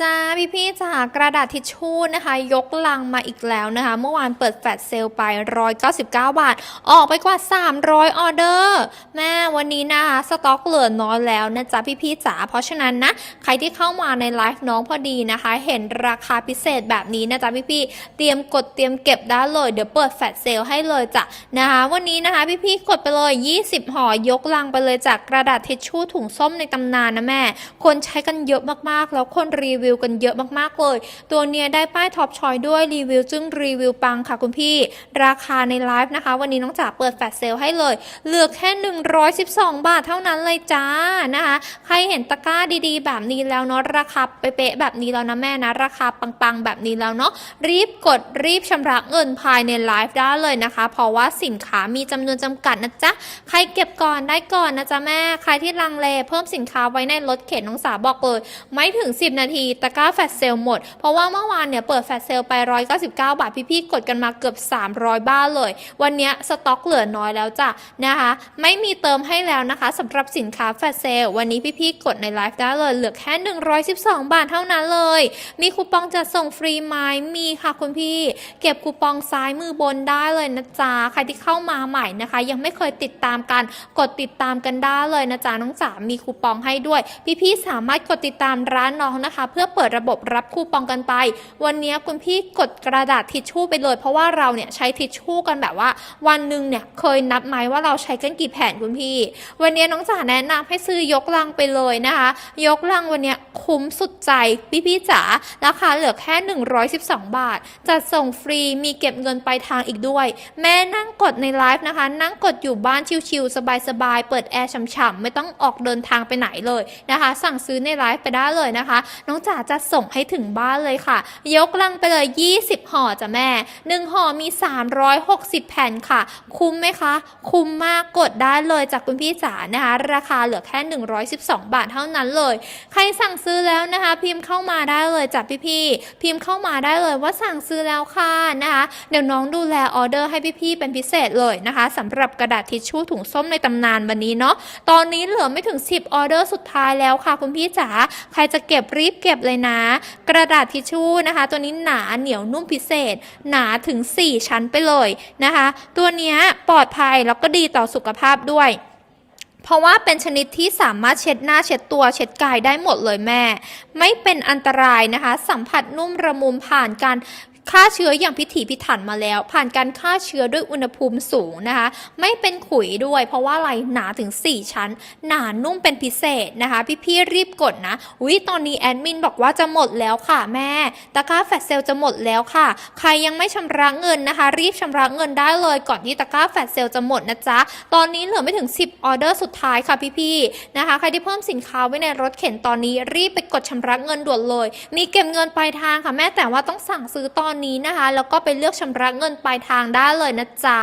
จ้าพี่พี่จ๋ากระดาษทิชชู่นะคะ ยกลังมาอีกแล้วนะคะ เมื่อวานเปิดแฟลชเซลไป 199 บาท ออกไปกว่า 300 ออเดอร์ แม่วันนี้นะคะสต็อกเหลือน้อยแล้วนะจ๊ะพี่พี่จ๋าเพราะฉะนั้นนะใครที่เข้ามาในไลฟ์น้องพอดีนะคะ เห็นราคาพิเศษแบบนี้นะจ๊ะพี่พี่เตรียมกดเตรียมเก็บได้เลยเดี๋ยวเปิดแฟลชเซลให้เลยจ้ะนะคะวันนี้นะคะพี่พี่กดไปเลย 20ห่อยกลังไปเลยจากกระดาษทิชชู่ถุงส้มในตำนานนะแม่คนใช้กันเยอะมากๆแล้วคนรีีวิวกันเยอะมากๆเลย ตัวเนี้ยได้ป้ายท็อปชอยด้วยรีวิวจึงรีวิวปังค่ะคุณพี่ ราคาในไลฟ์นะคะ วันนี้น้องจ๋าเปิดแฟลชเซลให้เลย เหลือแค่ 112 บาทเท่านั้นเลยจ้านะคะ ใครเห็นตะกร้าดีๆ แบบนี้แล้วเนาะราคาเป๊ะๆแบบนี้แล้วนะแม่นะ ราคาปังๆแบบนี้แล้วเนาะรีบกดรีบชำระเงินภายในไลฟ์ได้เลยนะคะ เพราะว่าสินค้ามีจำนวนจำกัดนะจ๊ะใครเก็บก่อนได้ก่อนนะจ๊ะแม่ ใครที่ลังเลเพิ่มสินค้าไว้ในรถเข็นน้องสาบอกเลยไม่ถึง 10 นาทีตะกร้าแฟลชเซลหมด เพราะว่าเมื่อวานเนี่ยเปิดแฟลชเซลไป 199 บาท พี่ๆกดกันมาเกือบ 300 บ้านเลย วันนี้สต็อกเหลือน้อยแล้วจ้ะนะคะ ไม่มีเติมให้แล้วนะคะสำหรับสินค้าแฟลชเซลวันนี้พี่ๆกดในไลฟ์ได้เลย เหลือแค่ 112 บาทเท่านั้นเลย มีคูปองจะส่งฟรีไหมมีค่ะคุณพี่ เก็บคูปองซ้ายมือบนได้เลยนะจ๊ะใครที่เข้ามาใหม่นะคะ ยังไม่เคยติดตามกันกดติดตามกันได้เลยนะจ๊ะน้องจ๋ามีคูปองให้ด้วย พี่ๆสามารถกดติดตามร้านน้องนะคะเพื่อเปิดระบบรับคูปองกันไป วันนี้คุณพี่กดกระดาษทิชชู่ไปเลย เพราะว่าเราเนี่ยใช้ทิชชู่กันแบบว่า วันหนึ่งเนี่ยเคยนับไหมว่าเราใช้กันกี่แผ่นคุณพี่ วันนี้น้องจ๋าแนะนำให้ซื้อยกลังไปเลยนะคะ ยกลังวันนี้คุ้มสุดใจพี่ๆจ๋าราคาเหลือแค่ 112 บาท จัดส่งฟรีมีเก็บเงินปลายทางอีกด้วย แม่นั่งกดในไลฟ์นะคะ นั่งกดอยู่บ้านชิวๆสบายๆเปิดแอร์ฉ่ำๆไม่ต้องออกเดินทางไปไหนเลยนะคะ สั่งซื้อในไลฟ์ไปได้เลยนะคะน้องจ๋าจะส่งให้ถึงบ้านเลยค่ะ ยกลังไปเลย 20 ห่อจ้ะแม่ 1 ห่อมี 360 แผ่นค่ะ คุ้มไหมคะ คุ้มมากกดได้เลยจากคุณพี่จ๋านะคะ ราคาเหลือแค่ 112 บาทเท่านั้นเลย ใครสั่งซื้อแล้วนะคะ พิมพ์เข้ามาได้เลยจากพี่ๆพิมพ์เข้ามาได้เลยว่าสั่งซื้อแล้วค่ะนะคะ เดี๋ยวน้องดูแลออเดอร์ให้พี่ๆเป็นพิเศษเลยนะคะสำหรับกระดาษทิชชู่ถุงส้มในตำนานวันนี้เนาะตอนนี้เหลือไม่ถึง 10 ออเดอร์สุดท้ายแล้วค่ะ คุณพี่จ๋าใครจะเก็บรีบเก็บเลยนะ กระดาษทิชชู่นะคะ ตัวนี้หนาเหนียวนุ่มพิเศษ หนาถึง 4 ชั้นไปเลยนะคะ ตัวนี้ปลอดภัยแล้วก็ดีต่อสุขภาพด้วยเพราะว่าเป็นชนิดที่สามารถเช็ดหน้าเช็ดตัวเช็ดกายได้หมดเลยแม่ ไม่เป็นอันตรายนะคะ สัมผัสนุ่มระมุมผ่านการ ฆ่าเชื้ออย่างพิถีพิถันมาแล้ว ผ่านการฆ่าเชื้อด้วยอุณหภูมิสูงนะคะ ไม่เป็นขุยด้วย เพราะว่าอะไรหนาถึง 4 ชั้น หนานุ่มเป็นพิเศษนะคะ พี่ๆรีบกดนะอุ้ยตอนนี้แอดมินบอกว่าจะหมดแล้วค่ะแม่ตะกร้าแฟลชเซลจะหมดแล้วค่ะ ใครยังไม่ชำระเงินนะคะ รีบชำระเงินได้เลยก่อนที่ตะกร้าแฟลชเซลจะหมดนะจ๊ะตอนนี้เหลือไม่ถึง 10ออเดอร์สุดท้ายค่ะพี่ๆนะคะ ใครที่เพิ่มสินค้าไว้ในรถเข็นตอนนี้รีบไปกดชำระเงินด่วนเลย มีเก็บเงินปลายทางค่ะแม่แต่ว่าต้องสั่งซื้อตอนนี้นะคะ แล้วก็ไปเลือกชำระเงินปลายทางได้เลยนะจ๊ะ